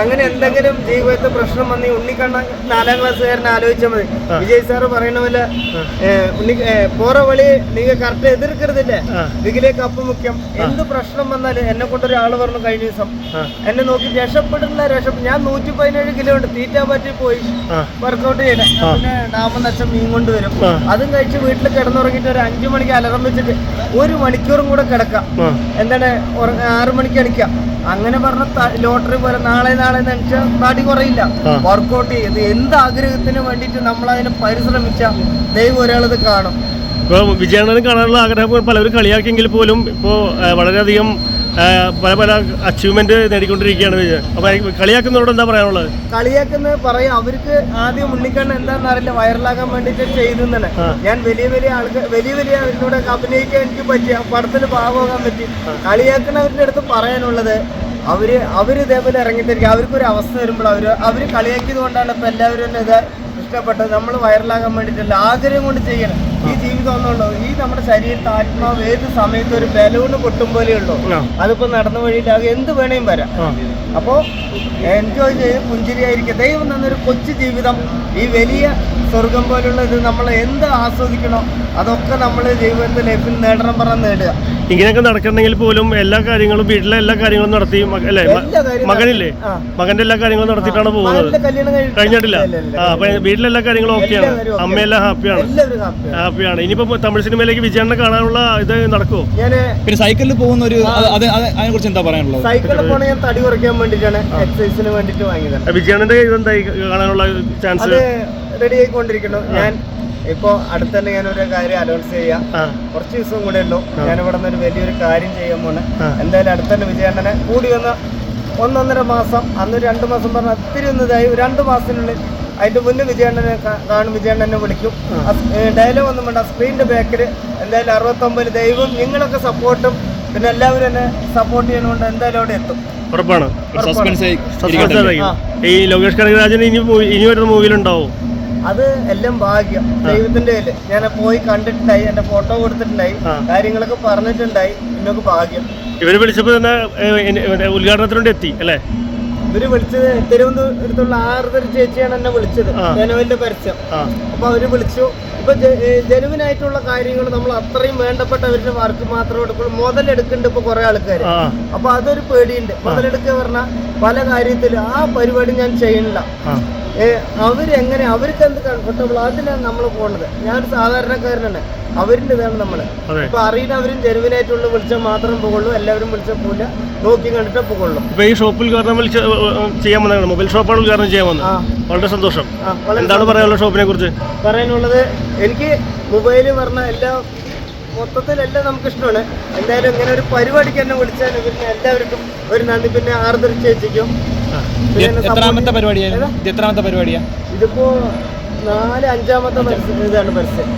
അങ്ങനെ എന്തെങ്കിലും ജീവിതത്തിൽ പ്രശ്നം വന്ന് ഉണ്ണിക്കണ്ണ നാലാം ക്ലാസ്സുകാരനെ ആലോചിച്ചാൽ മതി. വിജയ് സാറ് പറയുന്ന പോലെ ഉണ്ണി പോറ വഴി നിങ്ങൾ കറക്റ്റ് എതിർക്കരുതില്ലേ. ആ. കപ്പ് അപ്പം മുഖ്യം എന്ത് പ്രശ്നം വന്നാലും എന്നെ കൊണ്ട് ഒരാൾ പറഞ്ഞു കഴിഞ്ഞ ദിവസം. എന്നെ നോക്കി രക്ഷപ്പെടുന്ന രക്ഷ ഞാൻ നൂറ്റി പതിനേഴ് കിലോ ഉണ്ട് തീറ്റാ പറ്റി പോയി. വർക്കൗട്ട് ചെയ്യണേ പിന്നെ ഡാമെന്ന് അച്ഛൻ മീൻ കൊണ്ടുവരും അതും കഴിച്ച് വീട്ടിൽ കിടന്നുറങ്ങിയിട്ട് ഒരു അഞ്ചു മണിക്ക് അലറം വെച്ചിട്ട് ഒരു മണിക്കൂറും കൂടെ കിടക്കാം. എന്താണ് ആറു ആറ് മണിക്ക് എണിക്കാം. അങ്ങനെ പറഞ്ഞ ലോട്ടറി പോലെ നാളെ നാളെ എന്ന് വെച്ചാൽ തടി കുറയില്ല. വർക്കൗട്ട് ചെയ്ത് എന്ത് ആഗ്രഹത്തിന് വേണ്ടിയിട്ട് നമ്മൾ അതിനെ പരിശ്രമിച്ച ദൈവം ഒരാളത് കാണും. ഇപ്പോൾ വിജയാനന്ദൻ കാണാനുള്ള ആഗ്രഹം പലരും കളിയാക്കിയെങ്കിൽ പോലും ഇപ്പോൾ വളരെയധികം പല പല അച്ചീവ്മെന്റ് നേടിക്കൊണ്ടിരിക്കുകയാണ് കളിയാക്കുന്നവരോട് എന്താ പറയാനുള്ളത്? കളിയാക്കുന്നത് പറയാം അവർക്ക് ആദ്യം ഉണ്ണിക്കണ്ണ് എന്താണെന്ന് അറിയില്ല വൈറലാകാൻ വേണ്ടിട്ട് ചെയ്തെന്നാണ്. ഞാൻ വലിയ വലിയ ആൾക്ക് വലിയ വലിയ അഭിനയിക്കാൻ എനിക്ക് പറ്റി പടത്തിന് പടത്തിൽ ഭാഗമാകാൻ പറ്റി കളിയാക്കുന്നവരുടെ അടുത്ത് പറയാനുള്ളത് അവർ അവർ ഇതേപോലെ ഇറങ്ങിത്തിരിക്കുക. അവർക്കൊരു അവസ്ഥ വരുമ്പോൾ അവർ അവർ കളിയാക്കിയത് കൊണ്ടാണ് ഇപ്പൊ എല്ലാവരും ഇത് ഇഷ്ടപ്പെട്ടത്. നമ്മൾ വൈറലാകാൻ വേണ്ടിയിട്ടല്ല ആഗ്രഹം കൊണ്ട് ചെയ്യണം. ഈ ജീവിതം ഒന്നുള്ളൂ ഈ നമ്മുടെ ശരീരത്തെ ആത്മാവ് ഏത് സമയത്ത് ഒരു ബലൂണ് പൊട്ടും പോലെ ആ. അതിപ്പോ നടന്നു വഴിയിട്ട് എന്ത് വേണേലും വരാം. അപ്പൊ എൻജോയ് ചെയ്ത് പുഞ്ചിരിയായിരിക്കും. ദൈവം തന്നൊരു കൊച്ചു ജീവിതം. ഈ വലിയ സ്വർഗം പോലുള്ള ഇത് നമ്മൾ എന്ത് ആസ്വദിക്കണോ? അതൊക്കെ നമ്മൾ ജീവിതത്തിൽ ലൈഫിൽ നേടണം പറഞ്ഞ് നേടുക. ഇങ്ങനെയൊക്കെ നടക്കണമെങ്കിൽ പോലും എല്ലാ കാര്യങ്ങളും വീട്ടിലെ എല്ലാ കാര്യങ്ങളും നടത്തി അല്ലേ? മകനില്ലേ? മകന്റെ എല്ലാ കാര്യങ്ങളും നടത്തിയിട്ടാണ് പോകുന്നത്. കല്യാണം കഴിഞ്ഞിട്ടില്ല. ആ അപ്പൊ വീട്ടിലെ എല്ലാ കാര്യങ്ങളും ഓക്കെയാണ്. അമ്മയെല്ലാം ഹാപ്പിയാണ്. ഹാപ്പിയാണ്. ഹാപ്പിയാണ്. ഇനിയിപ്പോ തമിഴ് സിനിമയിലേക്ക് വിജയണ്ണ കാണാനുള്ള ഇത് നടക്കുമോ പിന്നെ സൈക്കിളിൽ പോകുന്ന ഒരു അത് അത് അതിനെ കുറിച്ച് എന്താ പറയാനുള്ളത്? സൈക്കിളിൽ പോണ ഞാൻ തടി കുറയ്ക്കാൻ വേണ്ടിട്ടാണ് എക്സസൈസിന് വേണ്ടിട്ട് വാങ്ങിയത് വിജയണ്ണന്റെ ഇതെന്തായി കാണാനുള്ള ചാൻസ്? റെഡി ആയിക്കൊണ്ടിരിക്കുന്നു. ഞാൻ ഇപ്പോ അടുത്തന്നെ ഞാൻ ഒരു കാര്യം അനൗൺസ് ചെയ്യാം. കുറച്ച് ദിവസം കൂടെ ഉള്ളൂ. ഞാൻ ഇവിടെ നിന്ന് ഒരു വലിയൊരു കാര്യം ചെയ്യാൻ പോണ്. എന്തായാലും അടുത്തന്നെ വിജയണ്ണനെ കൂടി വന്ന ഒന്നൊന്നര മാസം അന്ന് രണ്ട് മാസം പറഞ്ഞ ഒത്തിരി ഒന്നതായി രണ്ട് മാസത്തിനുള്ളിൽ അതിന്റെ മുന്നേ വിജയണ്ണനെ കാണും. വിജയണ്ണനെ വിളിക്കും. ഡയലോഗ് ഒന്നും വേണ്ട. സ്ക്രീനിന്റെ ബാക്കിൽ എന്തായാലും അറുപത്തൊമ്പത് ദൈവം നിങ്ങളൊക്കെ സപ്പോർട്ടും പിന്നെ എല്ലാവരും എന്നെ സപ്പോർട്ട് ചെയ്യണോണ്ട് എന്തായാലും അവിടെ എത്തും. ഉറപ്പാണ്. സസ്പെൻസ്. ഈ ലോകേഷ് കനകരാജൻ ഇനി ഇനി വരുന്ന മൂവിയിലുണ്ടാവും അത് എല്ലാം ഭാഗ്യം. ദൈവത്തിന്റെ കയ്യിൽ. ഞാൻ പോയി കണ്ടിട്ടുണ്ടായി എന്റെ ഫോട്ടോ കൊടുത്തിട്ടുണ്ടായി കാര്യങ്ങളൊക്കെ പറഞ്ഞിട്ടുണ്ടായി എന്നൊക്കെ ഭാഗ്യം. ഇവർ വിളിച്ചപ്പോ ഉദ്ഘാടനത്തിനോട് എത്തി അല്ലേ? ഇവർ വിളിച്ചത് തിരുവനന്തപുരത്തുള്ള ആർദ്ര ചേച്ചിയാണ് എന്നെ വിളിച്ചത്. ജനുവിന്റെ പരസ്യം അപ്പൊ അവർ വിളിച്ചു. ഇപ്പൊ ജനുവിനായിട്ടുള്ള കാര്യങ്ങൾ നമ്മൾ അത്രയും വേണ്ടപ്പെട്ട അവരുടെ വർക്ക് മാത്രം എടുക്കുള്ളൂ. മുതലെടുക്കുന്നുണ്ട് ഇപ്പൊ കുറെ ആൾക്കാർ അപ്പൊ അതൊരു പേടിയുണ്ട്. മുതലെടുക്കുക പറഞ്ഞ പല കാര്യത്തിലും ആ പരിപാടി ഞാൻ ചെയ്യണില്ല അവരെങ്ങനെ അവർക്ക് എന്ത് കംഫർട്ടബിൾ അതിലാണ് നമ്മൾ പോണത്. ഞാനൊരു സാധാരണക്കാരനാണ്. അവരിന്റെ ഇതാണ് നമ്മൾ. അതെ. ഇപ്പൊ അറിയുന്നവരും ജെനുവിനായിട്ടുള്ള വിളിച്ചാൽ മാത്രം പോകുള്ളൂ എല്ലാവരും വിളിച്ചാൽ പോകില്ല നോക്കി കണ്ടിട്ട് പോകുള്ളൂ ഇപ്പൊ ഈ ഷോപ്പിൽ കാരണം ചെയ്യാൻ വന്നതാണ്. മൊബൈൽ ഷോപ്പാണ് ഉദ്ഘാടനം ചെയ്യാൻ വന്നത്. വളരെ സന്തോഷം. എന്താണ് പറയാനുള്ള ഷോപ്പിനെ കുറിച്ച്? പറയാനുള്ളത് എനിക്ക് മൊബൈൽ പറഞ്ഞ എല്ലാ മൊത്തത്തിലെല്ലാം നമുക്ക് ഇഷ്ടമാണ്. എന്തായാലും ഇങ്ങനെ ഒരു പരിപാടിക്ക് എന്നെ വിളിച്ചാൽ പിന്നെ എല്ലാവർക്കും ഒരു നന്ദി. പിന്നെ ആർദ്ര ചേച്ചിക്കും എത്രാമത്തെ പരിപാടിയായിരുന്നു? പരിപാടിയാണ് ഇത് എത്രാമത്തെ പരിപാടിയാ? ഇതിപ്പോ നാല് അഞ്ചാമത്തെ ഇതാണ് പരസ്യം